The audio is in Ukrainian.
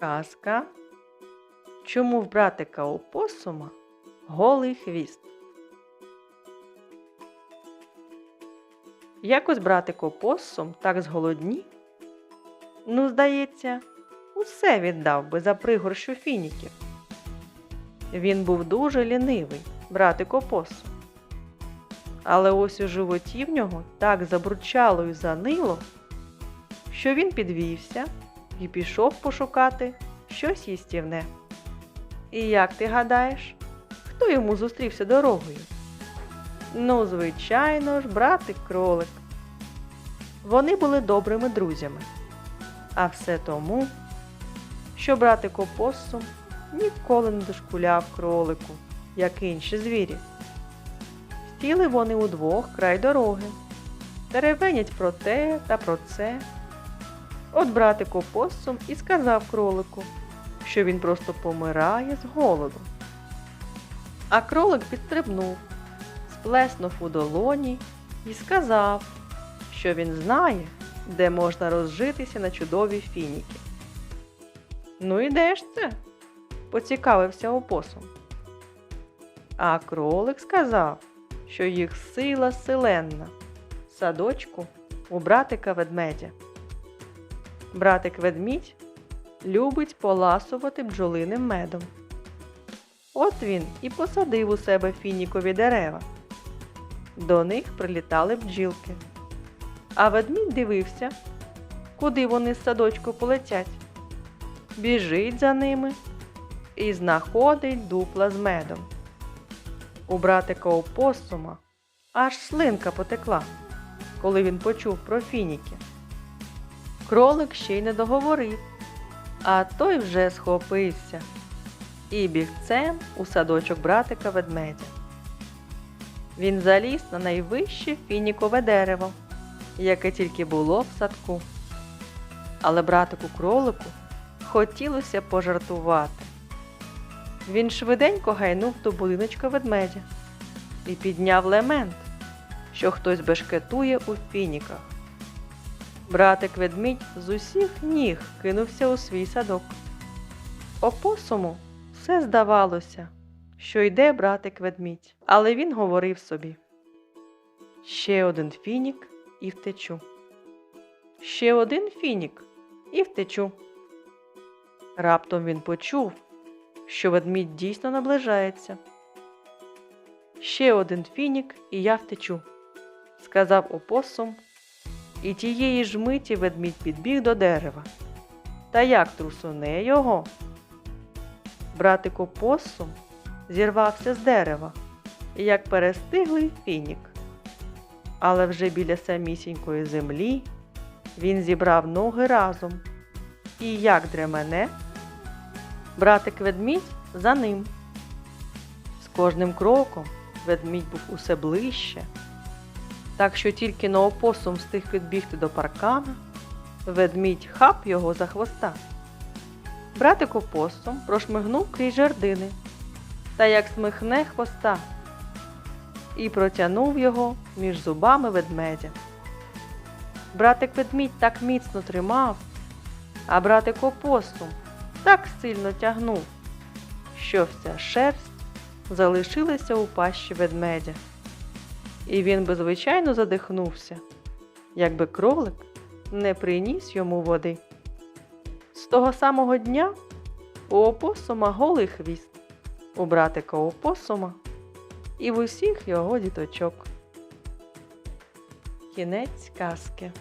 казка. Чому в братика опосума голий хвіст? Якось братик опосум так зголоднів. Ну, здається, усе віддав би за пригорщу фініків. Він був дуже лінивий, братик опосум. Але ось у животі в нього так забурчало і занило, що він підвівся і пішов пошукати щось їстівне. І як ти гадаєш, хто йому зустрівся дорогою? Ну, звичайно ж, братик кролик. Вони були добрими друзями. А все тому, що братик опосум ніколи не дошкуляв кролику, як інші звірі. Сіли вони удвох край дороги, теревенять про те та про це. От братик опосум і сказав кролику, що він просто помирає з голоду. А кролик підстрибнув, сплеснув у долоні і сказав, що він знає, де можна розжитися на чудові фініки. Ну і де ж це? поцікавився опосум. А кролик сказав, що їх сила селенна, в садочку у братика ведмедя. Братик ведмідь любить поласувати бджолиним медом. От він і посадив у себе фінікові дерева. До них прилітали бджілки. А ведмідь дивився, куди вони з садочку полетять. Біжить за ними і знаходить дупла з медом. У братика опосума аж слинка потекла, коли він почув про фініки. Кролик ще й не договорив, а той вже схопився і бігцем у садочок братика ведмедя. Він заліз на найвище фінікове дерево, яке тільки було в садку. Але братику кролику хотілося пожартувати. Він швиденько гайнув до будиночка ведмедя і підняв лемент, що хтось бешкетує у фініках. Братик ведмідь з усіх ніг кинувся у свій садок. Опосуму все здавалося, що йде братик ведмідь, але він говорив собі: Ще один фінік і втечу. Ще один фінік і втечу. Раптом він почув, що ведмідь дійсно наближається. Ще один фінік, і я втечу, сказав опосум, і тієї ж миті ведмідь підбіг до дерева. Та як трусуне його? Братик опосум зірвався з дерева, як перестиглий фінік. Але вже біля самісінької землі він зібрав ноги разом. І як дремене, братик ведмідь за ним. З кожним кроком ведмідь був усе ближче, так що тільки на опосум встиг підбігти до паркана, ведмідь хап його за хвоста. Братик опосум прошмигнув крізь жердини та як смихне хвоста і протягнув його між зубами ведмедя. Братик ведмідь так міцно тримав, а братик опосум так сильно тягнув, що вся шерсть залишилася у пащі ведмедя. І він би звичайно задихнувся, якби кролик не приніс йому води. З того самого дня у опосума голий хвіст, у братика опосума і в усіх його діточок. Кінець казки.